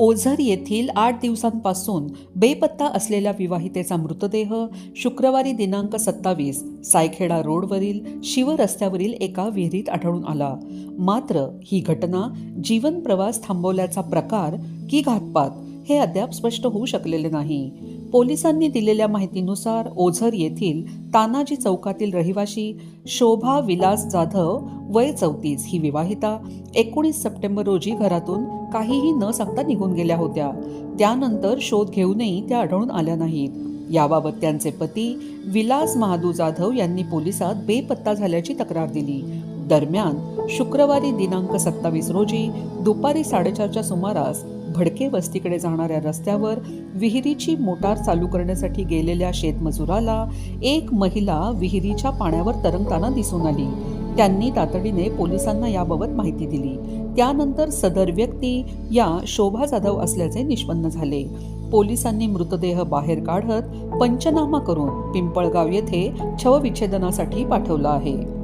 ओझर येथील आठ दिवसांपासून बेपत्ता असलेल्या विवाहितेचा मृतदेह शुक्रवारी दिनांक सत्तावीस सायखेडा रोडवरील शिव रस्त्यावरील एका विहिरीत आढळून आला. मात्र ही घटना जीवन प्रवास थांबवल्याचा प्रकार की घातपात हे अद्याप स्पष्ट होऊ शकलेले नाही. पोलिसांनी दिलेल्या माहितीनुसार ओझर येथील तानाजी चौकातील रहिवाशी शोभा विलास जाधव वय चौतीस ही विवाहिता एकोणीस सप्टेंबर रोजी घरातून काहीही न सांगता निघून गेल्या होत्या. त्यानंतर शोध घेऊनही त्या आढळून आल्या नाहीत. याबाबत त्यांचे पती विलास महादू जाधव यांनी पोलिसात बेपत्ता झाल्याची तक्रार दिली. दरम्यान शुक्रवारी दिनांक सत्तावीस रोजी दुपारी साडेचारच्या सुमारास भडके वस्तीकडे जाणाऱ्या रस्त्यावर विहिरीची मोटार चालू करण्यासाठी गेलेल्या शेतमजुराला एक महिला विहिरीच्या पाण्यावर तरंगताना दिसून आली. त्यांनी तातडीने पोलिसांना याबाबत माहिती दिली. त्यानंतर सदर व्यक्ती या शोभा जाधव असल्याचे निष्पन्न झाले. पोलिसांनी मृतदेह बाहेर काढत पंचनामा करून पिंपळगाव येथे शवविच्छेदनासाठी पाठवला आहे.